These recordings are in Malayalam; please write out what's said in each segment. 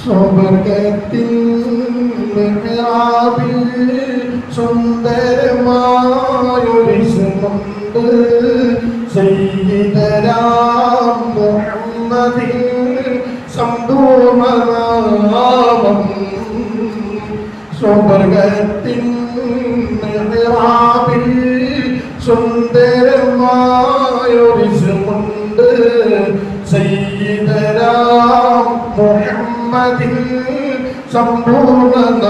സ്വർഗത്തിൻ മിഹ്റാബിൽ സുന്ദരമായൊരിശുമുണ്ട് സയ്യിദരാം മുഹമ്മദിൻ സമ്പൂർണനാമം സുന്ദരമായൊരു മിഹ്റാബിൽ സുന്ദരമായൊരിശുമുണ്ട് സയ്യിദരാം മുഹമ്മദിൻ സമ്പൂർണനാമം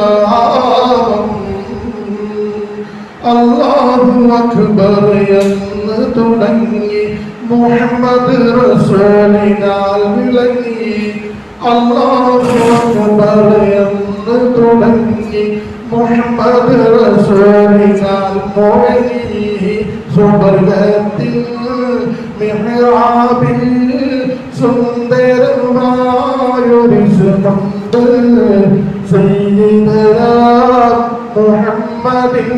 അല്ലാഹു അക്ബർ എന്ന് തുടങ്ങി മുഹമ്മദ് റസൂലിനാൽ വിളങ്ങി. അല്ലാഹു അക്ബർ എന്ന് തുടങ്ങി മുഹമ്മദ് റസൂലിനാൽ മുഴങ്ങി. സ്വർഗത്തിൽ മിഹ്റാബിൽ മുഹമ്മദിൻ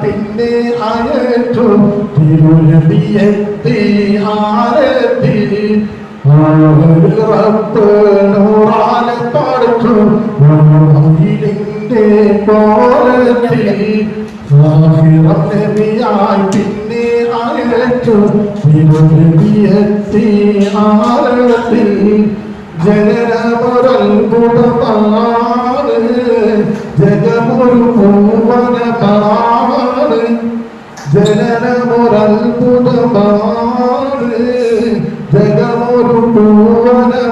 പിന്നെ അയച്ചു തിരുനബിയെത്തി ആരത്തി പിന്നെ അയച്ചു തിരുനബിയെത്തി ആരത്തിൽ ജനരമൊരത്ഭുതമാണ് ജഗമൊരു പൂവനമാണ് ജനനമൊരത്ഭുതമാണ് ജഗമൊരു പൂവനമാണ്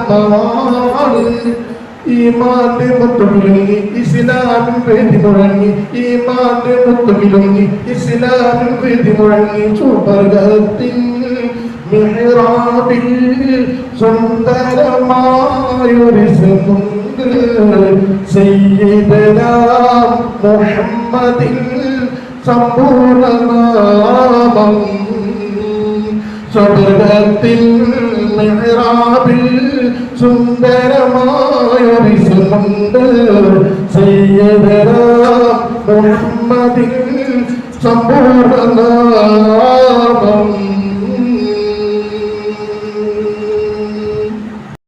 ഈ മാന്റെ മുത്തുമിലുങ്ങി ഇസ്ലാമിൻ വേദി മുഴങ്ങി. ഈ മാന്റെ മുത്തുമിലുങ്ങി ഇസ്ലാമിൻ വേദി മുഴങ്ങി. മിഹ്റാബിൽ സുന്ദരമായൊരു സയ്യിദനാ മുഹമ്മദിൻ സമ്പൂർണനാമം സ്വർഗത്തിൽ മിഹ്റാബിൽ സുന്ദരമായൊരു സമുണ്ട്. സയ്യിദനാ മുഹമ്മദിൻ സമ്പൂർണനാമം